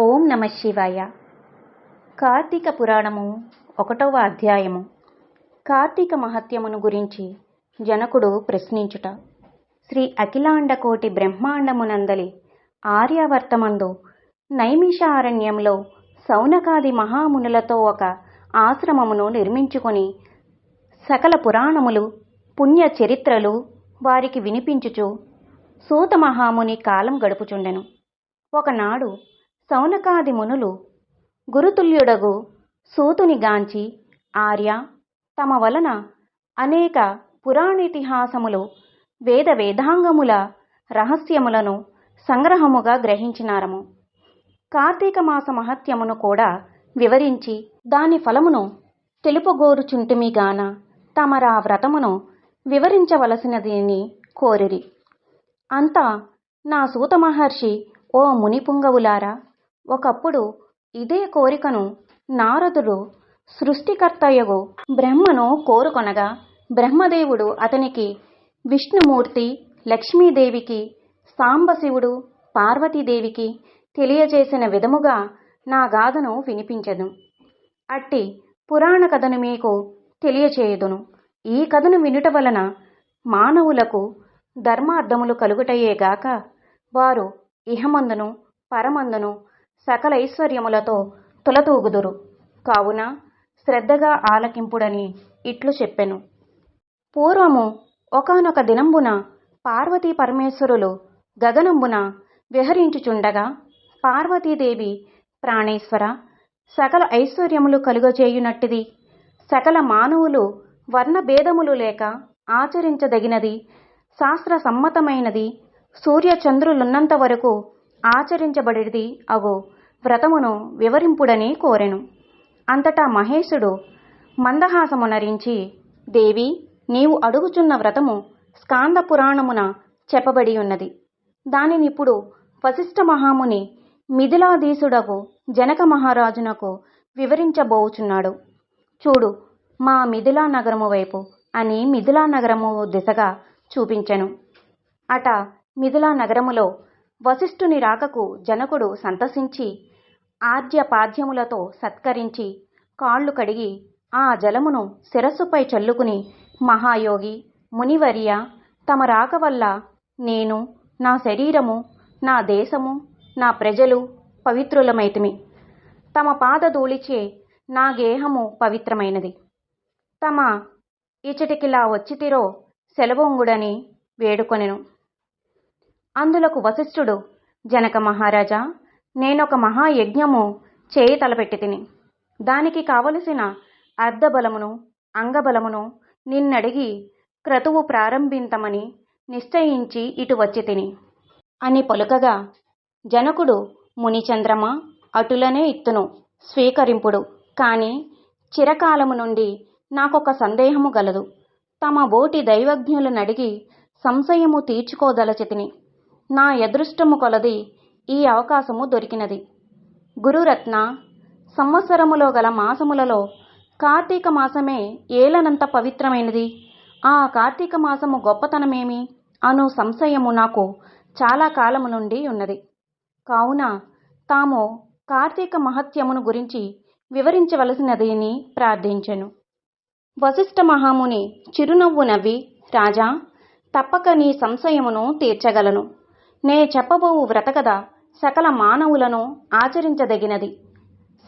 ఓం నమ శివాయ. కార్తీక పురాణము ఒకటవ అధ్యాయము. కార్తీక మహత్యమును గురించి జనకుడు ప్రశ్నించుట. శ్రీ అఖిలాండకోటి బ్రహ్మాండమునందలి ఆర్యావర్తమందు నైమిషారణ్యంలో సౌనకాది మహామునులతో ఒక ఆశ్రమమును నిర్మించుకొని సకల పురాణములు పుణ్య చరిత్రలు వారికి వినిపించుచు సూత మహాముని కాలం గడుపుచుండెను. ఒకనాడు సౌనకాది మునులు గురుతుల్యుడగు సూతుని గాంచి ఆర్య తమ వలన అనేక పురాణితిహాసములు వేద వేదాంగముల రహస్యములను సంగ్రహముగా గ్రహించినారము. కార్తీక మాస మహత్యమును కూడా వివరించి దాని ఫలమును తెలుపగోరుచుంటిమిగాన తమరా వ్రతమును వివరించవలసినదిని కోరిరి. అంతా నా సూత మహర్షి ఓ మునిపుంగవులారా! ఒకప్పుడు ఇదే కోరికను నారదుడు సృష్టికర్తయగు బ్రహ్మను కోరుకొనగా బ్రహ్మదేవుడు అతనికి విష్ణుమూర్తి లక్ష్మీదేవికి సాంబశివుడు పార్వతీదేవికి తెలియజేసిన విధముగా నా గాథను వినిపించదు అట్టి పురాణ కథను మీకు తెలియచేయుదును. ఈ కథను వినుట వలన మానవులకు ధర్మార్థములు కలుగుటయేగాక వారు ఇహమందును పరమందును సకల ఐశ్వర్యములతో తులతూగుదురు. కావున శ్రద్ధగా ఆలకింపుడని ఇట్లు చెప్పెను. పూర్వము ఒకనొక దినంబున పార్వతీ పరమేశ్వరులు గగనంబున విహరించుచుండగా పార్వతీదేవి ప్రాణేశ్వర సకల ఐశ్వర్యములు కలుగజేయునట్టిది సకల మానవులు వర్ణభేదములు లేక ఆచరించదగినది శాస్త్ర సమ్మతమైనది సూర్యచంద్రులున్నంత వరకు ఆచరించబడేది అగు వ్రతమును వివరింపుడని కోరెను. అంతటా మహేశుడు మందహాసమునరించి దేవి నీవు అడుగుచున్న వ్రతము స్కాంద పురాణమున చెప్పబడి ఉన్నది దానినిప్పుడు వశిష్ఠ మహాముని మిథిలాధీసుడకు జనక మహారాజునకు వివరించబోచున్నాడు. చూడు మా మిథిలా నగరము వైపు అని మిథిలా నగరము దిశగా చూపించెను. అట మిథిలా నగరములో వశిష్ఠుని రాకకు జనకుడు సంతసించి ఆద్యపాద్యములతో సత్కరించి కాళ్ళు కడిగి ఆ జలమును శిరస్సుపై చల్లుకుని మహాయోగి మునివర్య తమ రాక వల్ల నేను నా శరీరము నా దేశము నా ప్రజలు పవిత్రులమైతిమి. తమ పాదధూళిచే నా గేహము పవిత్రమైనది. తమ ఇచటికిలా వచ్చితిరో సెలవొంగుడని వేడుకొనెను. అందులకు వశిష్ఠుడు జనక మహారాజా నేనొక మహాయజ్ఞము చేయి తలపెట్టి తిని. దానికి కావలసిన అర్ధబలమును అంగబలమును నిన్నడిగి క్రతువు ప్రారంభింతమని నిశ్చయించి ఇటు వచ్చి తిని అని పలుకగా జనకుడు మునిచంద్రమ అటులనే ఇత్తును స్వీకరింపుడు. కాని చిరకాలము నుండి నాకొక సందేహము గలదు. తమ బోటి దైవజ్ఞులనడిగి సంశయము తీర్చుకోదలచితిని. నా ఎదృష్టము కొలది ఈ అవకాశము దొరికినది. గురురత్న సంవత్సరములో గల మాసములలో కార్తీక మాసమే ఏలనంత పవిత్రమైనది. ఆ కార్తీక మాసము గొప్పతనమేమి అను సంశయము నాకు చాలా కాలము నుండి ఉన్నది. కావున తాము కార్తీక మహత్యమును గురించి వివరించవలసినదిని ప్రార్థించెను. వశిష్ఠ మహాముని చిరునవ్వు నవ్వి రాజా తప్పక నీ సంశయమును తీర్చగలను. నే చెప్పబోవు వ్రతకథ సకల మానవులను ఆచరించదగినది.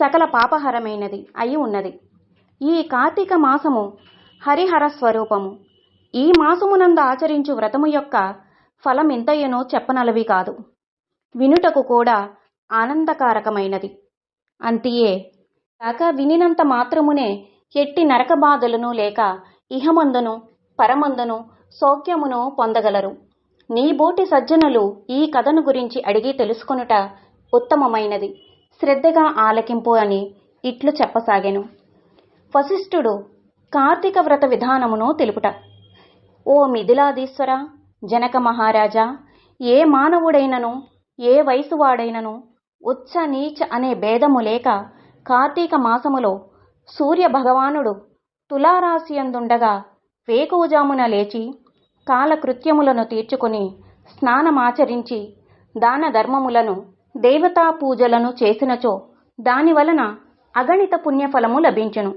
సకల పాపహరమైనది అయి ఉన్నది. ఈ కార్తీక మాసము హరిహర స్వరూపము. ఈ మాసమునందు ఆచరించు వ్రతము యొక్క ఫలం ఫలమింతయ్యనో చెప్పనలవి కాదు. వినుటకు కూడా ఆనందకారకమైనది. అంతియే కాక వినినంత మాత్రమునే ఎట్టి నరక బాధలను లేక ఇహమందును పరమందును సౌఖ్యమును పొందగలరు. నీ బోటి సజ్జనులు ఈ కథను గురించి అడిగి తెలుసుకొనుట ఉత్తమమైనది. శ్రద్ధగా ఆలకింపు అని ఇట్లు చెప్పసాగాను. వశిష్ఠుడు కార్తీక వ్రత విధానమును తెలుపుట. ఓ మిథిలాదీశ్వర జనక మహారాజా ఏ మానవుడైనను ఏ వయసువాడైనను ఉచ్చ నీచ అనే భేదము లేక కార్తీక మాసములో సూర్య భగవానుడు తులారాశియందుండగా వేకువజామున లేచి కాలకృత్యములను తీర్చుకొని స్నానమాచరించి దాన ధర్మములను దేవతా పూజలను చేసినచో దాని వలన అగణిత పుణ్యఫలము లభించును.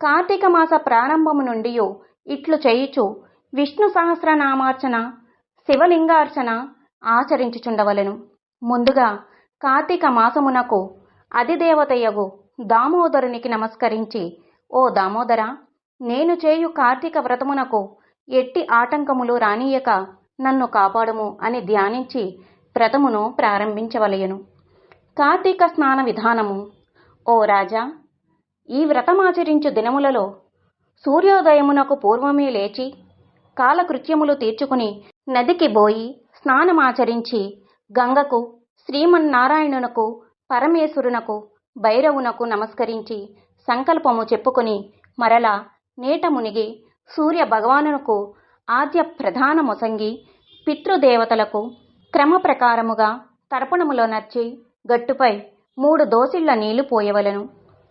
కార్తీక మాస ప్రారంభము నుండి ఇట్లు చేయుచు విష్ణు సహస్రనామార్చన శివలింగార్చన ఆచరించుచుండవలెను. ముందుగా కార్తీక మాసమునకు అధిదేవతయగు దామోదరునికి నమస్కరించి ఓ దామోదర నేను చేయు కార్తీక వ్రతమునకు ఎట్టి ఆటంకములు రానియక నన్ను కాపాడము అని ధ్యానించి వ్రతమును ప్రారంభించవలయను కార్తీక స్నాన విధానము. ఓ రాజా ఈ వ్రతమాచరించు దినములలో సూర్యోదయమునకు పూర్వమే లేచి కాలకృత్యములు తీర్చుకుని నదికి బోయి స్నానమాచరించి గంగకు శ్రీమన్నారాయణునకు పరమేశ్వరునకు భైరవునకు నమస్కరించి సంకల్పము చెప్పుకుని మరలా నీట మునిగి సూర్య భగవానునకు ఆద్య ప్రధాన మొసంగి పితృదేవతలకు క్రమ ప్రకారముగా తర్పణములో నర్చి గట్టుపై మూడు దోసిళ్ళ నీళ్ళు పోయవలెను.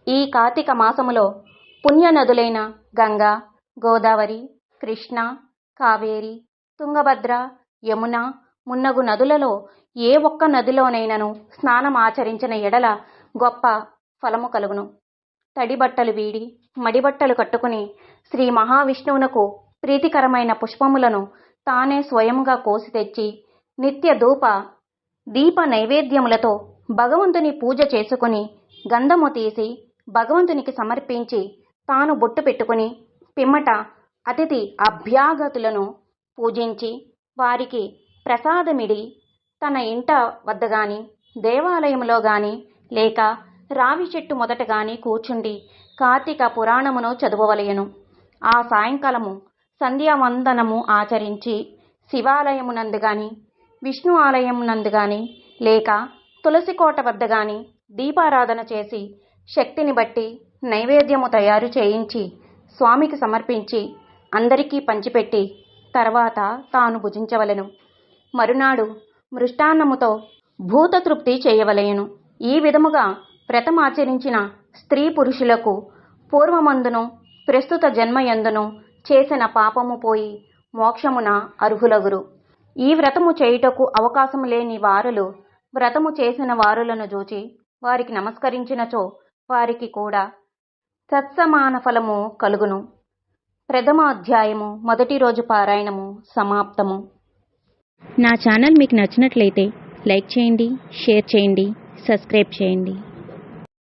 ఈ కార్తీక మాసములో పుణ్యనదులైన గంగా గోదావరి కృష్ణ కావేరి తుంగభద్ర యమున మున్నగు నదులలో ఏ ఒక్క నదిలోనైనను స్నానం ఆచరించిన ఎడల గొప్ప ఫలము కలుగును. తడి బట్టలు వీడి మడిబట్టలు కట్టుకుని శ్రీ మహావిష్ణువునకు ప్రీతికరమైన పుష్పములను తానే స్వయముగా కోసి తెచ్చి నిత్య ధూప దీప నైవేద్యములతో భగవంతుని పూజ చేసుకుని గంధము తీసి భగవంతునికి సమర్పించి తాను బొట్టు పెట్టుకుని పిమ్మట అతిథి అభ్యాగతులను పూజించి వారికి ప్రసాదమిడి తన ఇంట వద్ద గాని దేవాలయంలో గాని లేక రావి చెట్టు మొదటగాని కూర్చుండి కార్తీక పురాణమును చదువవలయను ఆ సాయంకాలము సంధ్యావందనము ఆచరించి శివాలయమునందు గాని విష్ణు ఆలయమునందు గాని లేక తులసికోట వద్ద గాని దీపారాధన చేసి శక్తిని బట్టి నైవేద్యము తయారు చేయించి స్వామికి సమర్పించి అందరికీ పంచిపెట్టి తర్వాత తాను భుజించవలెను. మరునాడు మృష్టాన్నముతో భూతతృప్తి చేయవలయను ఈ విధముగా వ్రతమాచరించిన స్త్రీ పురుషులకు పూర్వమందును ప్రస్తుత జన్మయందును చేసిన పాపము పోయి మోక్షమున అర్హులగురు. ఈ వ్రతము చేయుటకు అవకాశం లేని వారులు వ్రతము చేసిన వారులను చూచి వారికి నమస్కరించినచో వారికి కూడా సత్సమాన ఫలము కలుగును. ప్రథమ అధ్యాయము మొదటి రోజు పారాయణము సమాప్తము. నా ఛానల్ మీకు నచ్చినట్లయితే లైక్ చేయండి షేర్ చేయండి సబ్స్క్రైబ్ చేయండి.